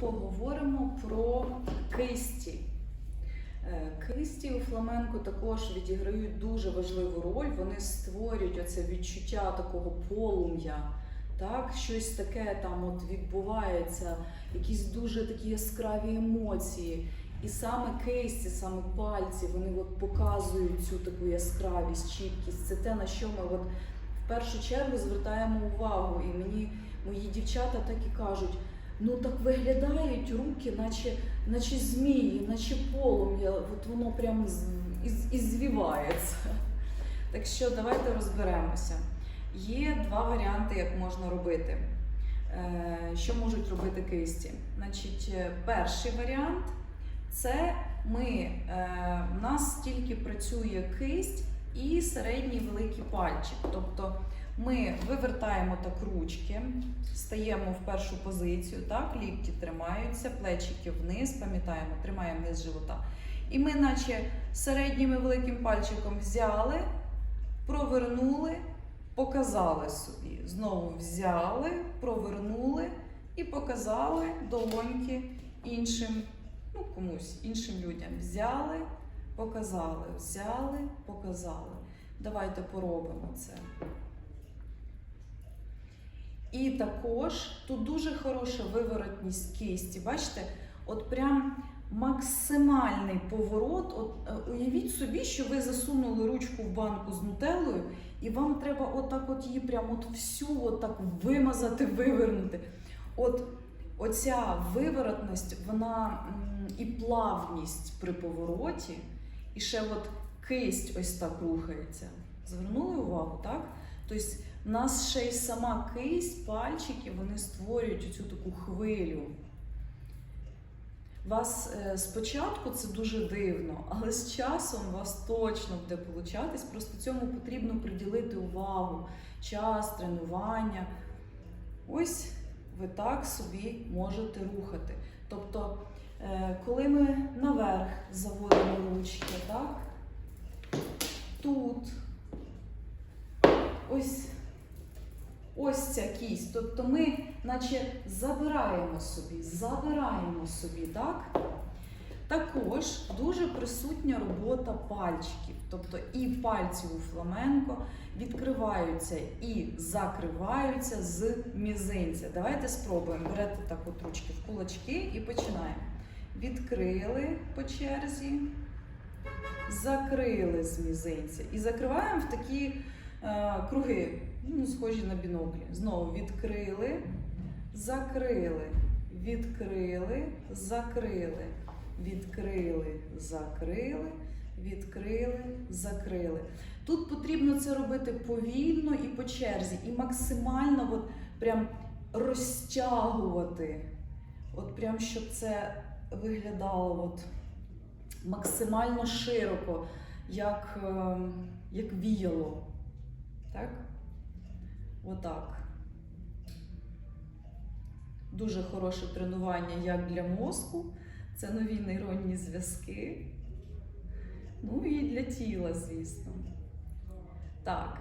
поговоримо про кисті. Е, Кисті у фламенко також відіграють дуже важливу роль. Вони створюють оце відчуття такого полум'я. Так, щось таке там от відбувається, якісь дуже такі яскраві емоції. І саме кисті, саме пальці, вони от показують цю таку яскравість, чіткість. Це те, на що ми от в першу чергу звертаємо увагу. І мені мої дівчата так і кажуть: ну так виглядають руки, наче, наче змії, наче полум'я. От воно прям ізвівається. Так що давайте розберемося. Є два варіанти, як можна робити. Е, Що можуть робити кисті? Значить, е, перший варіант це ми, е, в нас тільки працює кисть і середній великий пальчик. Тобто ми вивертаємо так ручки, стаємо в першу позицію, так, лікті тримаються, плечики вниз, пам'ятаємо, тримаємо низ живота. І ми, наче середнім і великим пальчиком взяли, провернули, показали собі. Знову взяли, провернули і показали долоньки іншим, ну комусь, іншим людям. Взяли, показали, взяли, показали. Давайте поробимо це. І також тут дуже хороша виворотність кисті. Бачите, от прям максимальний поворот. От, е, уявіть собі, що ви засунули ручку в банку з нутеллою, і вам треба отак от її прям от всю от так вимазати, вивернути. От оця виворотність, вона і плавність при повороті, і ще от кисть ось так рухається. Звернули увагу, так? Тобто у нас ще й сама кисть, пальчики, вони створюють цю таку хвилю. Вас е, спочатку це дуже дивно, але з часом у вас точно буде получатись. Просто цьому потрібно приділити увагу, час, тренування. Ось ви так собі можете рухати. Тобто, е, коли ми наверх заводимо ручки, так? Тут ось ось ця кість. Тобто ми, наче забираємо собі, забираємо собі, так? Також дуже присутня робота пальчиків. Тобто і пальці у фламенко відкриваються і закриваються з мізинця. Давайте спробуємо. Берете так от ручки в кулачки і починаємо. Відкрили по черзі, закрили з мізинця. І закриваємо в такі круги, ну, схожі на біноклі. Знову відкрили, закрили, відкрили, закрили, відкрили, закрили, відкрили, закрили. Тут потрібно це робити повільно і по черзі, і максимально от прям розтягувати. От прям щоб це виглядало от максимально широко, як, е, як віяло. Так? Отак. Дуже хороше тренування як для мозку. Це нові нейронні зв'язки. Ну і для тіла, звісно. Так.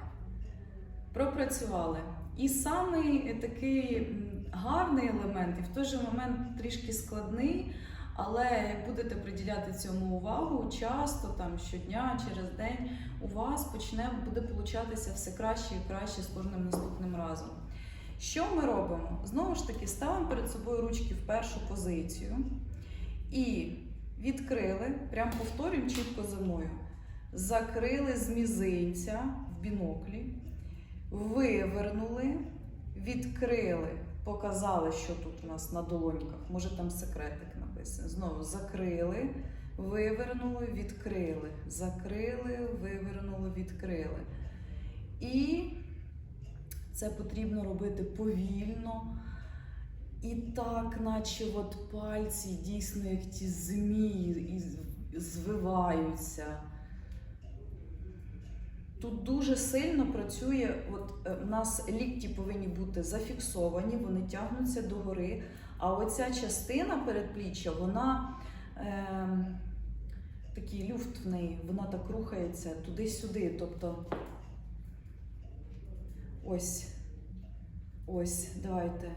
Пропрацювали. І самий такий гарний елемент, і в той же момент трішки складний, але як будете приділяти цьому увагу часто, там щодня, через день, у вас почне буде получатися все краще і краще з кожним наступним разом. Що ми робимо? Знову ж таки, ставимо перед собою ручки в першу позицію і відкрили, прям повторюємо чітко за мною. Закрили з мізинця в біноклі, вивернули, відкрили, показали, що тут у нас на долоньках. Може там секретик написаний. Знову закрили, вивернули, відкрили, закрили, вивернули, відкрили. І це потрібно робити повільно. І так, наче от пальці дійсно як ті змії і звиваються. Тут дуже сильно працює, от е, у нас лікті повинні бути зафіксовані, вони тягнуться догори. А оця частина передпліччя, вона е, такий люфт в неї, вона так рухається туди-сюди. Тобто ось, ось, давайте.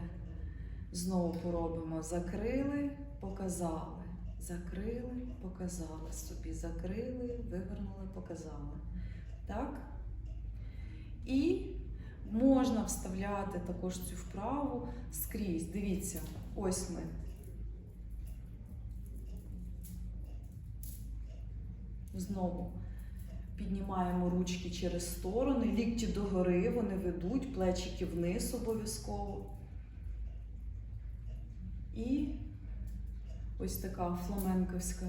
Знову поробимо. Закрили, показали. Закрили, показали собі. Закрили, вивернули, показали. Так? І можна вставляти також цю вправу скрізь. Дивіться, ось ми. Знову піднімаємо ручки через сторони, лікті догори, вони ведуть, плечики вниз обов'язково. І ось така фламенковська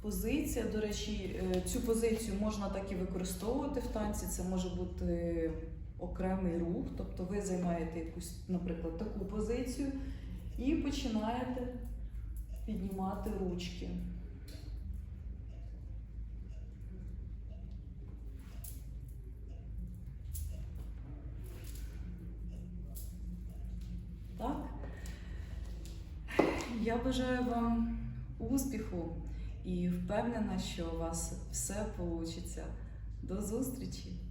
позиція. До речі, е, цю позицію можна так і використовувати в танці. Це може бути окремий рух. Тобто ви займаєте якусь, наприклад, таку позицію і починаєте піднімати ручки. Так? Я бажаю вам успіху і впевнена, що у вас все вийде. До зустрічі!